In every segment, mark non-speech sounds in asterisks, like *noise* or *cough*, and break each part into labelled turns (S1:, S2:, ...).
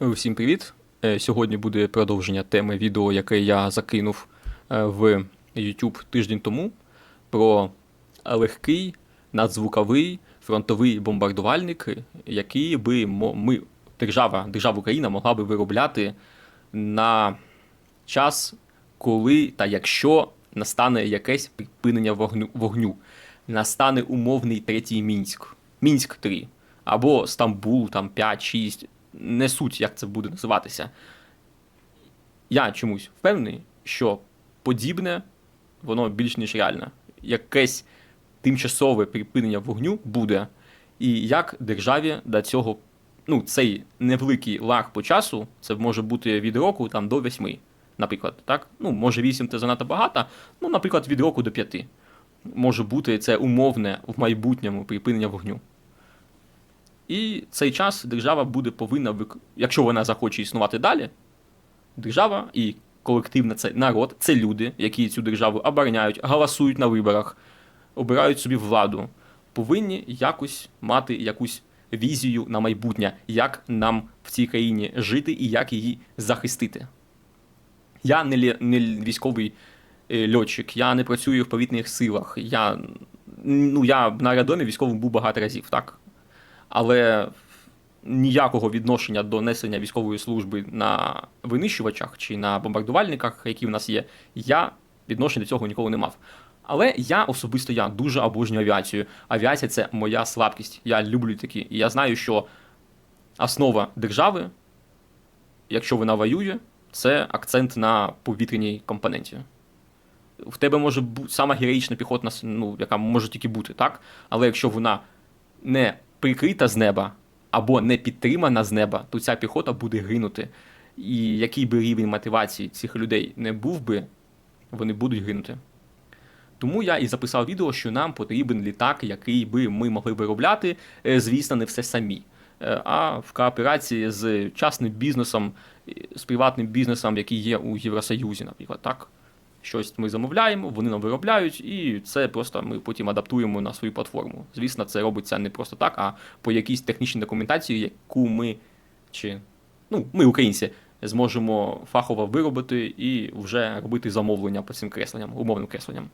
S1: Всім привіт! Е, Сьогодні буде продовження теми відео, яке я закинув е, в YouTube тиждень тому про легкий надзвуковий фронтовий бомбардувальник, який би ми, держава, держава Україна могла би виробляти на час, коли та якщо настане якесь припинення вогню, вогню, настане умовний третій Мінськ, Мінськ 3, або Стамбул там 5-6, не суть, як це буде називатися. Я чомусь впевнений, що подібне, воно більш ніж реальне. Якесь тимчасове припинення вогню буде, і як державі до цього, ну, цей невеликий лаг по часу, це може бути від року там, до 8, наприклад. Так? Ну, може 8 це занадто багато, ну, наприклад, від року до 5. Може бути це умовне в майбутньому припинення вогню. І цей час держава буде повинна, якщо вона захоче існувати далі, держава і колективна це народ, це люди, які цю державу обороняють, голосують на виборах, обирають собі владу, повинні якось мати якусь візію на майбутнє, як нам в цій країні жити і як її захистити. Я не, не військовий е, льотчик, я не працюю в повітряних силах. Я, ну, я на аеродромі військовим був багато разів, так? Але ніякого відношення до несення військової служби на винищувачах чи на бомбардувальниках, які в нас є, я відношення до цього ніколи не мав. Але я особисто я дуже обожнюю авіацію. Авіація це моя слабкість. Я люблю такі. І я знаю, що основа держави, якщо вона воює, це акцент на повітряній компоненті. В тебе може бути сама героїчна піхотна, ну, яка може тільки бути, так? Але якщо вона не прикрита з неба або не підтримана з неба, то ця піхота буде гинути. І який би рівень мотивації цих людей не був би, вони будуть гинути. Тому я і записав відео, що нам потрібен літак, який би ми могли виробляти, е, звісно, не все самі. е, А в кооперації з частним бізнесом, е, з приватним бізнесом, який є у Євросоюзі, наприклад, так. Щось ми замовляємо, вони нам виробляють, і це просто ми потім адаптуємо на свою платформу. Звісно, це робиться не просто так, а по якійсь технічній документації, яку ми чи ну, ми, українці, зможемо фахово виробити і вже робити замовлення по цим кресленням, умовним кресленням.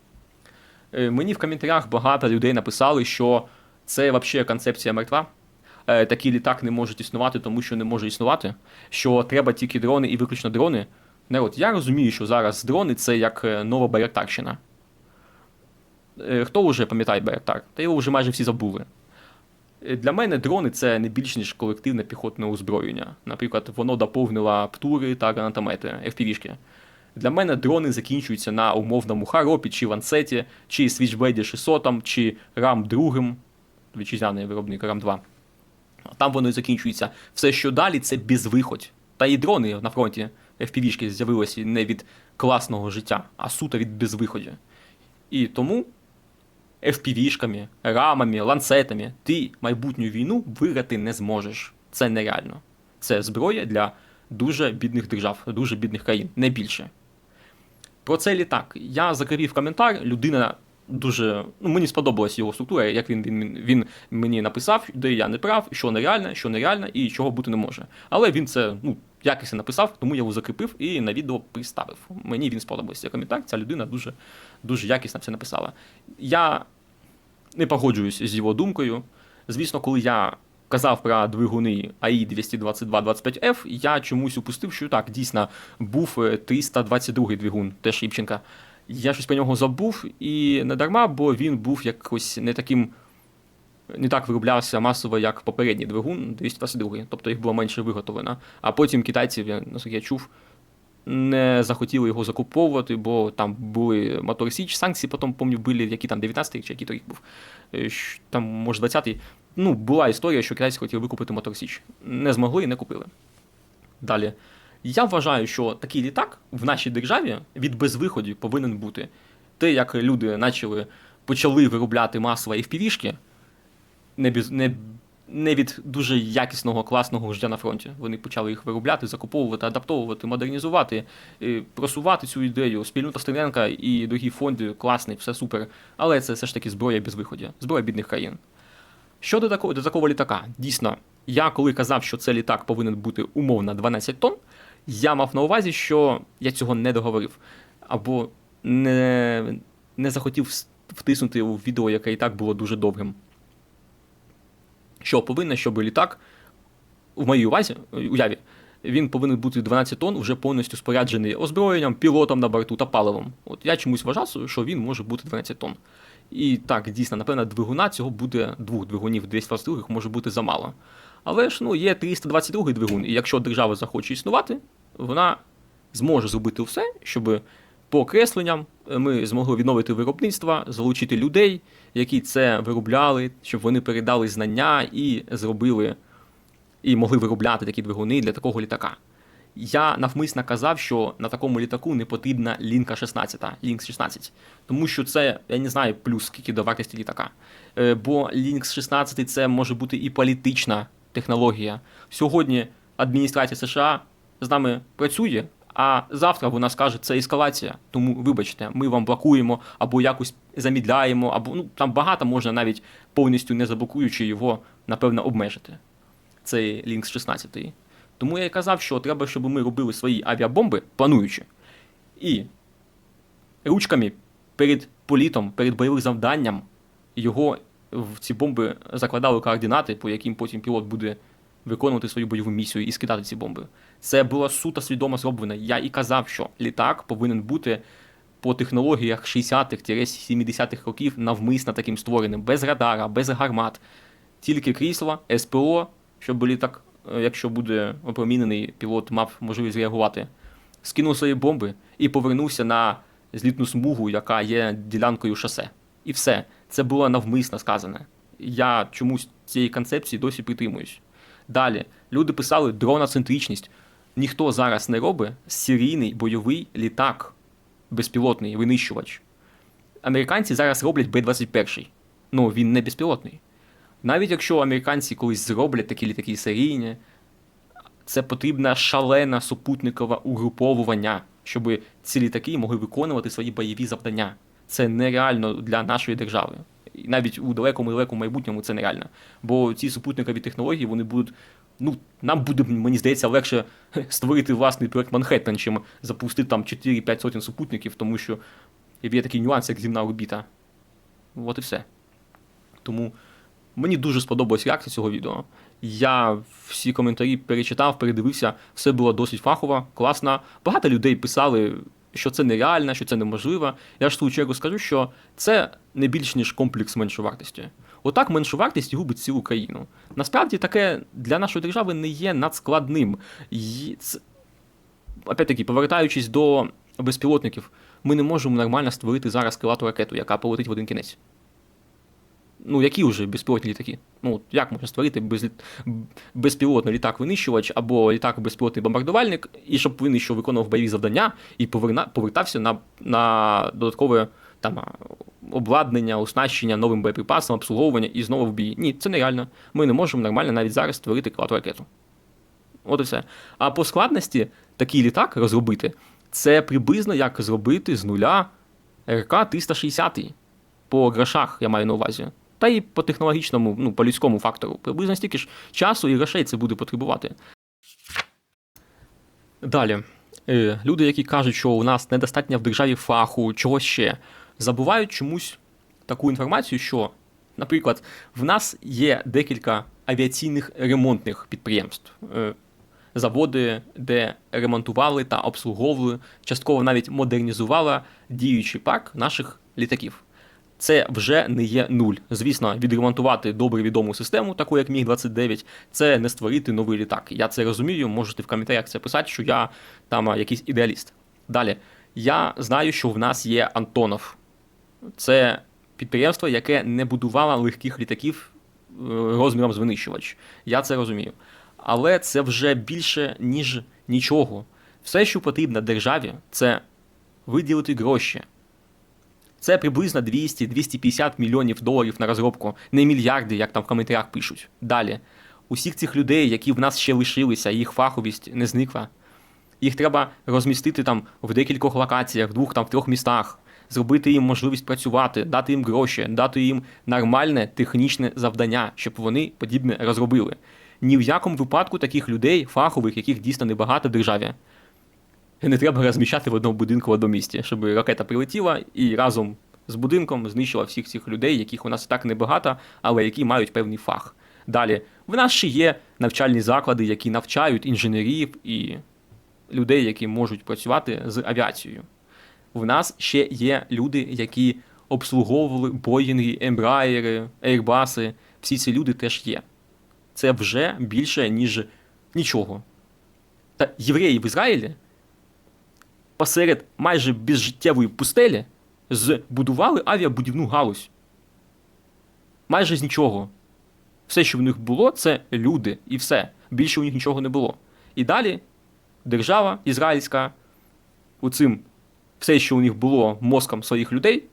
S1: Е, Мені в коментарях багато людей написали, що це взагалі концепція мертва. Е, Такий літак не може існувати, тому що не може існувати. Що треба тільки дрони і виключно дрони. Народ, я розумію, що зараз дрони це як е, нова Байрактарщина. Е, Хто вже пам'ятає Байрактар? Та його вже майже всі забули. Е, Для мене дрони це не більш ніж колективне піхотне озброєння. Наприклад, воно доповнило птури та гранатомети, FPV-шки. Для мене дрони закінчуються на умовному Харопі, чи Ланцеті, чи Switchblade 600, чи RAM 2, вітчизняний виробник RAM 2. Там воно і закінчується. Все, що далі, це безвиходь. Та і дрони на фронті FPV-шки з'явилися не від класного життя, а суто від безвиході. І тому FPV-шками, рамами, ланцетами ти майбутню війну виграти не зможеш. Це нереально. Це зброя для дуже бідних держав, дуже бідних країн, не більше. Про цей літак. Я закрив коментар, людина дуже. Ну, мені сподобалась його структура, як він, він, він мені написав, де я не прав, що нереально, що нереально і чого бути не може. Але він це ну, якісно написав, тому я його закріпив і на відео приставив. Мені він сподобався коментар, ця людина дуже, дуже якісно все написала. Я не погоджуюсь з його думкою. Звісно, коли я казав про двигуни АІ 222-25F, я чомусь упустив, що так, дійсно був е, 322 двигун, теж Іпченка. Я щось про нього забув і не дарма, бо він був якось не таким. Не так вироблявся масово, як попередній двигун 222, тобто їх було менше виготовлено. А потім китайців, наскільки я чув, не захотіли його закуповувати, бо там були мотор Січ, санкції, потім пам'ятаю, були, які там 19-й чи який то їх був. Е, Там, може, 20-й. Ну, була історія, що китайці хотіли викупити мотор Січ. Не змогли і не купили. Далі. Я вважаю, що такий літак в нашій державі від безвиходів повинен бути. Те, як люди почали, почали виробляти масово FPV-шки, не, без, не, не від дуже якісного, класного життя на фронті. Вони почали їх виробляти, закуповувати, адаптовувати, модернізувати, е, просувати цю ідею. Спільнота Стерненка і другі фонди класний, все супер. Але це все ж таки зброя без виходу, зброя бідних країн. Щодо такого, до такого літака, дійсно, Я коли казав, що цей літак повинен бути умовно 12 тонн, я мав на увазі, що я цього не договорив. Або не, не захотів втиснути у відео, яке і так було дуже довгим. Що повинно, щоб літак, в моїй увазі, уяві, він повинен бути 12 тонн, вже повністю споряджений озброєнням, пілотом на борту та паливом. От я чомусь вважав, що він може бути 12 тонн. І так, дійсно, напевно, двигуна цього буде двох двигунів 222 може бути замало. Але ж ну, є 322 двигун, і якщо держава захоче існувати, вона зможе зробити все, щоб по окресленням е, ми змогли відновити виробництво, залучити людей, які це виробляли, щоб вони передали знання і зробили і могли виробляти такі двигуни для такого літака. Я навмисно казав, що на такому літаку не потрібна лінка 16, Lynx 16, тому що це, я не знаю, плюс скільки до вартості літака. Е, Бо Lynx 16 це може бути і політична технологія. Сьогодні адміністрація США з нами працює, а завтра вона скаже, це ескалація. Тому, вибачте, ми вам блокуємо або якось замідляємо, або ну там багато можна навіть повністю не заблокуючи його, напевно, обмежити. Цей Lynx 16. Тому я і казав, що треба, щоб ми робили свої авіабомби, плануючи, і ручками перед політом, перед бойовим завданням його в ці бомби закладали координати, по яким потім пілот буде виконувати свою бойову місію і скидати ці бомби. Це було суто свідомо зроблено. Я і казав, що літак повинен бути по технологіях 60-х-70-х років навмисно таким створеним, без радара, без гармат, тільки крісло, СПО, щоб літак, е, якщо буде опромінений, пілот мав можливість реагувати. Скинув свої бомби і повернувся на злітну смугу, яка є ділянкою шосе. І все. Це було навмисно сказане. Я чомусь цієї концепції досі притримуюсь. Далі, люди писали дроноцентричність. Ніхто зараз не робить серійний бойовий літак, безпілотний винищувач. Американці зараз роблять Б-21. Ну, він не безпілотний. Навіть якщо американці колись зроблять такі літаки серійні, це потрібна шалена супутникове угруповування, щоб ці літаки могли виконувати свої бойові завдання. Це нереально для нашої держави. І навіть у далекому далекому майбутньому це нереально. Бо ці супутникові технології вони будуть. Ну, нам буде, мені здається, легше *laughs* створити власний проект Манхеттен, чим запустити там 4-5 сотень супутників, тому що є такий нюанс, як земна орбіта. От і все. Тому мені дуже сподобалась реакція цього відео. Я всі коментарі перечитав, передивився, все було досить фахово, класно. Багато людей писали, що це нереально, що це неможливо. Я ж в свою чергу скажу, що це не більш ніж комплекс меншовартості. Отак меншовартість губить цілу країну. Насправді таке для нашої держави не є надскладним. Опять-таки, повертаючись до безпілотників, ми не можемо нормально створити зараз крилату ракету, яка полетить в один кінець. Ну, які вже безпілотні літаки? Ну, як можна створити без, безпілотний літак-винищувач або літак-безпілотний бомбардувальник, і щоб винищував виконував бойові завдання і поверна, повертався на, на додаткове там, обладнання, оснащення новим боєприпасом, обслуговування і знову в бій. Ні, це нереально. Ми не можемо нормально навіть зараз створити крилату ракету. От і все. А по складності такий літак розробити це приблизно як зробити з нуля РК 360 по грошах, я маю на увазі. Та й по технологічному, ну, по людському фактору. Приблизно стільки ж часу і грошей це буде потребувати. Далі. Е, Люди, які кажуть, що у нас недостатньо в державі фаху, чогось ще, забувають чомусь таку інформацію, що, наприклад, в нас є декілька авіаційних ремонтних підприємств. Е, Заводи, де ремонтували та обслуговували, частково навіть модернізували діючий парк наших літаків. Це вже не є нуль. Звісно, відремонтувати добре відому систему, таку як Міг 29, це не створити новий літак. Я це розумію. Можете в коментарях це писати, що я там якийсь ідеаліст. Далі, я знаю, що в нас є Антонов. Це підприємство, яке не будувало легких літаків е, розміром з винищувач. Я це розумію. Але це вже більше, ніж нічого. Все, що потрібно державі, це виділити гроші. Це приблизно 200-250 мільйонів доларів на розробку, не мільярди, як там в коментарях пишуть. Далі. Усіх цих людей, які в нас ще лишилися, їх фаховість не зникла. Їх треба розмістити там в декількох локаціях, в двох там в трьох містах, зробити їм можливість працювати, дати їм гроші, дати їм нормальне технічне завдання, щоб вони подібне розробили. ні в якому випадку таких людей, фахових, яких дійсно небагато в державі, не треба розміщати в одному будинку в одному місті, щоб ракета прилетіла і разом з будинком знищила всіх цих людей, яких у нас так небагато, але які мають певний фах. Далі, в нас ще є навчальні заклади, які навчають інженерів і людей, які можуть працювати з авіацією. В нас ще є люди, які обслуговували Боїнги, Ембраєри, Ейрбаси. Всі ці люди теж є. Це вже більше, ніж нічого. Та євреї в Ізраїлі посеред майже безжиттєвої пустелі збудували авіабудівну галузь. Майже з нічого. Все, що в них було, це люди і все. Більше у них нічого не було. І далі держава ізраїльська у цим все, що у них було мозком своїх людей,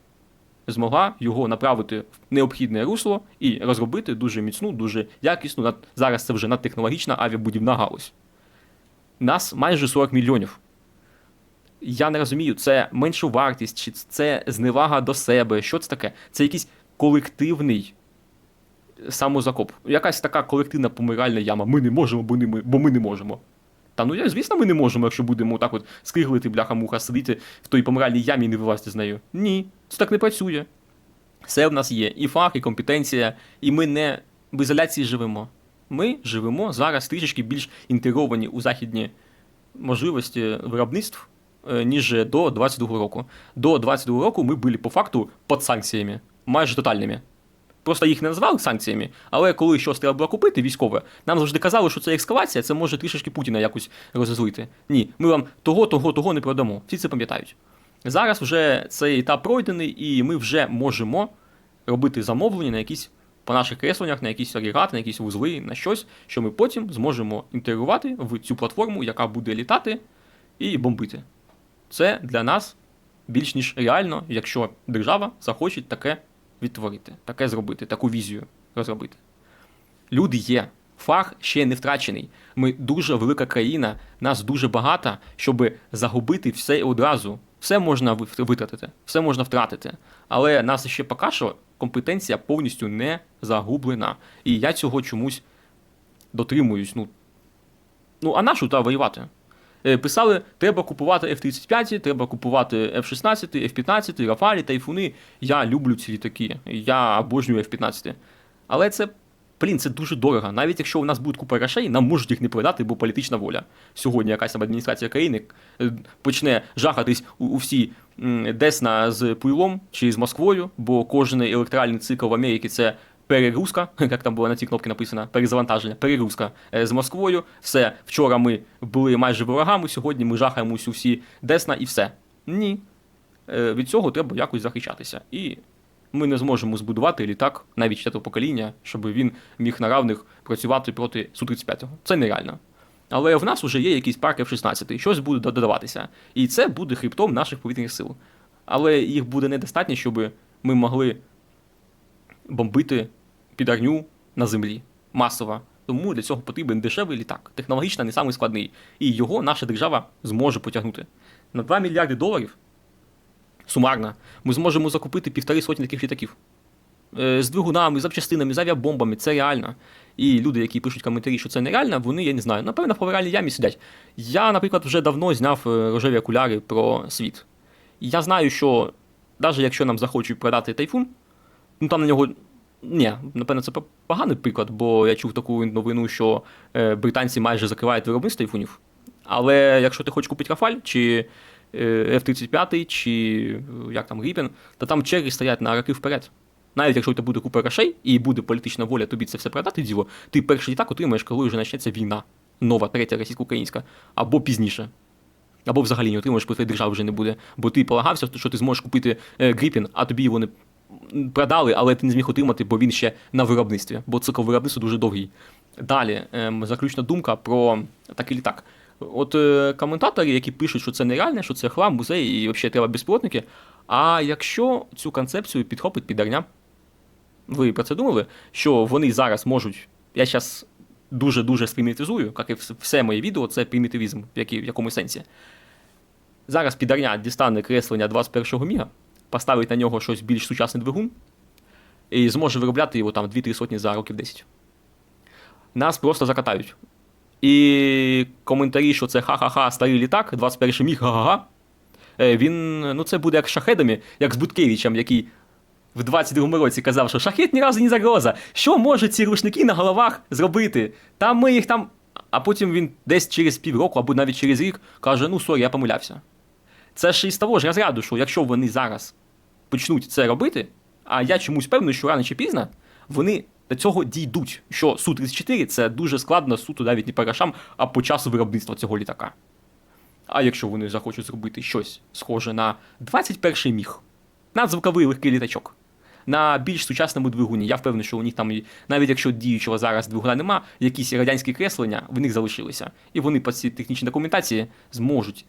S1: змогла його направити в необхідне русло і розробити дуже міцну, дуже якісну. Зараз це вже надтехнологічна авіабудівна галузь. Нас майже 40 мільйонів. Я не розумію, це меншу вартість, чи це зневага до себе. Що це таке? Це якийсь колективний самозакоп. Якась така колективна помиральна яма. Ми не можемо, бо, не ми, бо ми не можемо. Та ну звісно, ми не можемо, якщо будемо так от скиглити, бляха-муха, сидіти в той помиральній ямі і не вилазити з нею. Ні, це так не працює. Все в нас є. І фах, і компетенція, і ми не в ізоляції живемо. Ми живемо зараз трішечки більш інтегровані у західні можливості виробництв, ніж до 22 року. До 22 року ми були по факту під санкціями, майже тотальними. Просто їх не назвали санкціями, але коли щось треба було купити військове, нам завжди казали, що це ескалація, це може трішечки Путіна якось розозлити. Ні, ми вам того, того, того не продамо. Всі це пам'ятають. Зараз вже цей етап пройдений, і ми вже можемо робити замовлення на якісь по наших кресленнях, на якісь агрегати, на якісь вузли, на щось, що ми потім зможемо інтегрувати в цю платформу, яка буде літати і бомбити. Це для нас більш ніж реально, якщо держава захоче таке відтворити, таке зробити, таку візію розробити. Люди є. Фах ще не втрачений. Ми дуже велика країна, нас дуже багато, щоб загубити все одразу. Все можна витратити, все можна втратити. Але нас ще поки що компетенція повністю не загублена. І я цього чомусь дотримуюсь. Ну, ну а нашу та воювати? Е, Писали, треба купувати F-35, треба купувати F-16, F-15, Рафалі, Тайфуни. Я люблю ці літаки. Я обожнюю F-15. Але це, блін, це дуже дорого. Навіть якщо у нас буде купа грошей, нам можуть їх не продати, бо політична воля. Сьогодні якась там адміністрація країни е, почне жахатись у, у всі Десна з Пуйлом чи з Москвою, бо кожен електоральний цикл в Америці це перегрузка, *laughs* як там було на цій кнопці написано, перезавантаження, перегрузка е, з Москвою. Все, вчора ми були майже ворогами, сьогодні ми жахаємось у всі Десна і все. Ні. Е, Від цього треба якось захищатися. І ми не зможемо збудувати літак навіть четвертого покоління, щоб він міг на равних працювати проти Су-35. Це нереально. Але в нас вже є якийсь парк F-16, щось буде додаватися. І це буде хребтом наших повітряних сил. Але їх буде недостатньо, щоб ми могли бомбити підарню на землі масово. Тому для цього потрібен дешевий літак. Технологічно не самий складний. І його наша держава зможе потягнути. На 2 мільярди доларів сумарно ми зможемо закупити півтори сотні таких літаків. Е, З двигунами, з запчастинами, з авіабомбами, це реально. І люди, які пишуть коментарі, що це нереально, вони, я не знаю, напевно, в повиральній ямі сидять. Я, наприклад, вже давно зняв е, рожеві окуляри про світ. І я знаю, що навіть якщо нам захочуть продати тайфун, ну там на нього. Ні, напевно, це поганий приклад, бо я чув таку новину, що е, британці майже закривають виробництво тайфунів. Але якщо ти хочеш купити Рафаль чи е, F-35, чи е, як там Ріпен, то там черги стоять на роки вперед. Навіть якщо у тебе буде купа грошей і буде політична воля тобі це все продати діло, ти перший літак отримаєш, коли вже почнеться війна, нова, третя російсько-українська, або пізніше. Або взагалі не отримаєш, бо твоєї держави вже не буде. Бо ти полагався, що ти зможеш купити Гріпін, а тобі його не продали, але ти не зміг отримати, бо він ще на виробництві, бо цикл виробництва дуже довгий. Далі, ем, заключна думка про такий літак. От е, коментатори, які пишуть, що це нереальне, що це хлам, музей і взагалі треба безпілотники. А якщо цю концепцію підхопить підарня, ви про це думали, що вони зараз можуть. Я зараз дуже-дуже спримітизую, як і все моє відео, це примітивізм, в, якій, в якому сенсі. Зараз підарня дістане креслення 21-го міга, поставить на нього щось більш сучасний двигун і зможе виробляти його там 2-3 сотні за років 10. нас просто закатають. І коментарі, що це ха-ха-ха, старий літак, 21 міг, га-га-га. Е, Він, ну це буде як з шахедами, як з Буткевичем, який в 22-му році казав, що шахет ні разу не загроза. Що можуть ці рушники на головах зробити? Там ми їх там. А потім він десь через півроку або навіть через рік каже: ну сорі, я помилявся. Це ж із того ж розряду, що якщо вони зараз почнуть це робити, а я чомусь певний, що рано чи пізно вони до цього дійдуть, що Су-34 це дуже складно суто навіть не по грошам, а по часу виробництва цього літака. А якщо вони захочуть зробити щось схоже на 21 міг, надзвуковий легкий літачок, на більш сучасному двигуні, я впевнений, що у них там, навіть якщо діючого зараз двигуна нема, якісь радянські креслення в них залишилися. І вони по цій технічній документації зможуть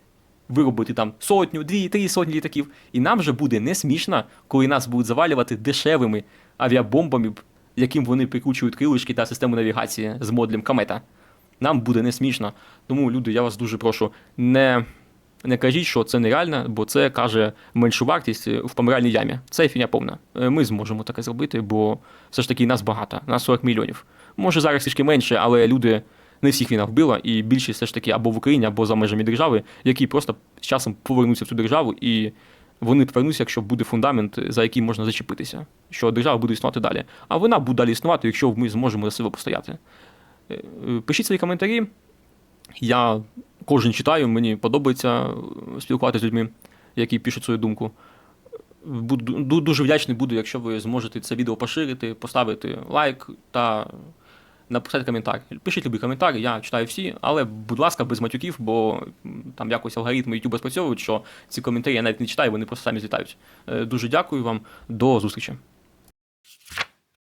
S1: виробити там сотню, дві, три сотні літаків. І нам вже буде не смішно, коли нас будуть завалювати дешевими авіабомбами, яким вони прикручують крилишки та систему навігації з модулем комета. Нам буде не смішно. Тому, люди, я вас дуже прошу, не, не кажіть, що це нереально, бо це каже меншу вартість в помиральній ямі. Це фіня повна. Е, Ми зможемо таке зробити, бо все ж таки нас багато, нас 40 мільйонів. Може зараз трішки менше, але люди не всіх війна вбила, і більшість все ж таки або в Україні, або за межами держави, які просто з часом повернуться в цю державу, і вони повернуться, якщо буде фундамент, за який можна зачепитися, що держава буде існувати далі. А вона буде далі існувати, якщо ми зможемо за себе постояти. Е, е, Пишіть свої коментарі. Я кожен читаю, мені подобається е, спілкуватися з людьми, які пишуть свою думку. Буду дуже вдячний буду, якщо ви зможете це відео поширити, поставити лайк та написати коментар. Пишіть любий коментар, я читаю всі, але, будь ласка, без матюків, бо там якось алгоритми YouTube спрацьовують, що ці коментарі я навіть не читаю, вони просто самі злітають. Е, Дуже дякую вам, до зустрічі.